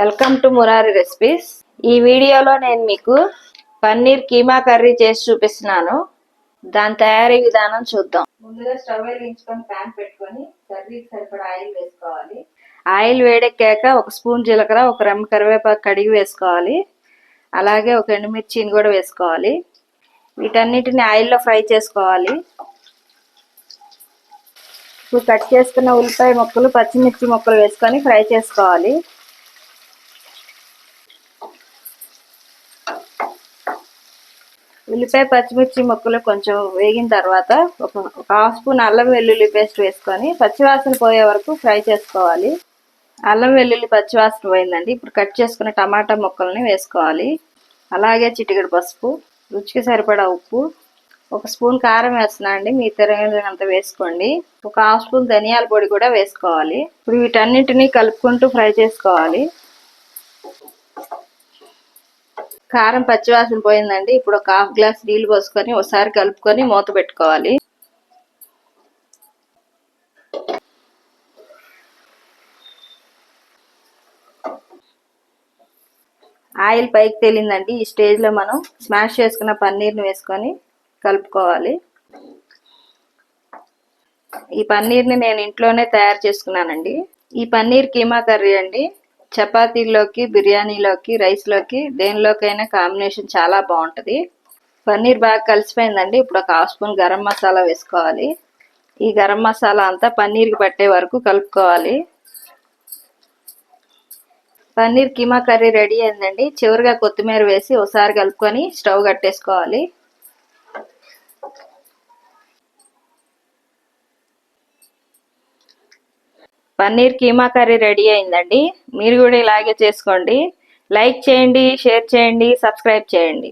Welcome to Murari recipes. ఈ వీడియోలో నేను మీకు పన్నీర్ కీమా కర్రీ చేసి చూపిస్తున్నాను. దాని తయారీ విధానం చూద్దాం. ముందుగా స్టవ్ వెలిగించుకొని ప్యాన్ పెట్టుకొని కర్రీకి సరిపడా ఆయిల్ వేసుకోవాలి. ఆయిల్ వేడెక్కాక ఒక స్పూన్ జీలకర్ర ఒక రెమ్మ కరివేపాకు కడిగి వేసుకోవాలి. అలాగే ఒక ఎండుమిర్చిని కూడా వేసుకోవాలి. వీటన్నిటిని ఆయిల్లో ఫ్రై చేసుకోవాలి. ఇప్పుడు కట్ చేసుకున్న ఉల్లిపాయ ముక్కలు పచ్చిమిర్చి ముక్కలు వేసుకొని ఫ్రై చేసుకోవాలి. ఉల్లిపాయ పచ్చిమిర్చి ముక్కలు కొంచెం వేగిన తర్వాత ఒక ఒక హాఫ్ స్పూన్ అల్లం వెల్లుల్లి పేస్ట్ వేసుకొని పచ్చివాసన పోయే వరకు ఫ్రై చేసుకోవాలి. అల్లం వెల్లుల్లి పచ్చివాసన పోయిందండి. ఇప్పుడు కట్ చేసుకున్న టమాటా ముక్కల్ని వేసుకోవాలి. అలాగే చిటికెడు పసుపు రుచికి సరిపడా ఉప్పు ఒక స్పూన్ కారం వేస్తున్నా అండి. మీ తిరగనంత వేసుకోండి. ఒక హాఫ్ స్పూన్ ధనియాల పొడి కూడా వేసుకోవాలి. ఇప్పుడు వీటన్నిటిని కలుపుకుంటూ ఫ్రై చేసుకోవాలి. కారం పచ్చివాసన పోయిందండి. ఇప్పుడు ఒక హాఫ్ గ్లాస్ నీళ్ళు పోసుకొని ఒకసారి కలుపుకొని మూత పెట్టుకోవాలి. ఆయిల్ పైకి తేలిందండి. ఈ స్టేజ్లో మనం స్మాష్ చేసుకున్న పన్నీర్ని వేసుకొని కలుపుకోవాలి. ఈ పన్నీర్ని నేను ఇంట్లోనే తయారు చేసుకున్నానండి. ఈ పన్నీర్ కీమా కర్రీ అండి. చపాతీలోకి బిర్యానీలోకి రైస్లోకి దేనిలోకైనా కాంబినేషన్ చాలా బాగుంటుంది. పన్నీర్ బాగా కలిసిపోయిందండి. ఇప్పుడు ఒక హాఫ్ స్పూన్ గరం మసాలా వేసుకోవాలి. ఈ గరం మసాలా అంతా పన్నీర్కి పట్టే వరకు కలుపుకోవాలి. పన్నీర్ కీమా కర్రీ రెడీ అయిందండి. చివరిగా కొత్తిమీర వేసి ఒకసారి కలుపుకొని స్టవ్ కట్టేసుకోవాలి. పన్నీర్ కీమా కర్రీ రెడీ అయిందండి. మీరు కూడా ఇలాగే చేసుకోండి. లైక్ చేయండి షేర్ చేయండి సబ్స్క్రైబ్ చేయండి.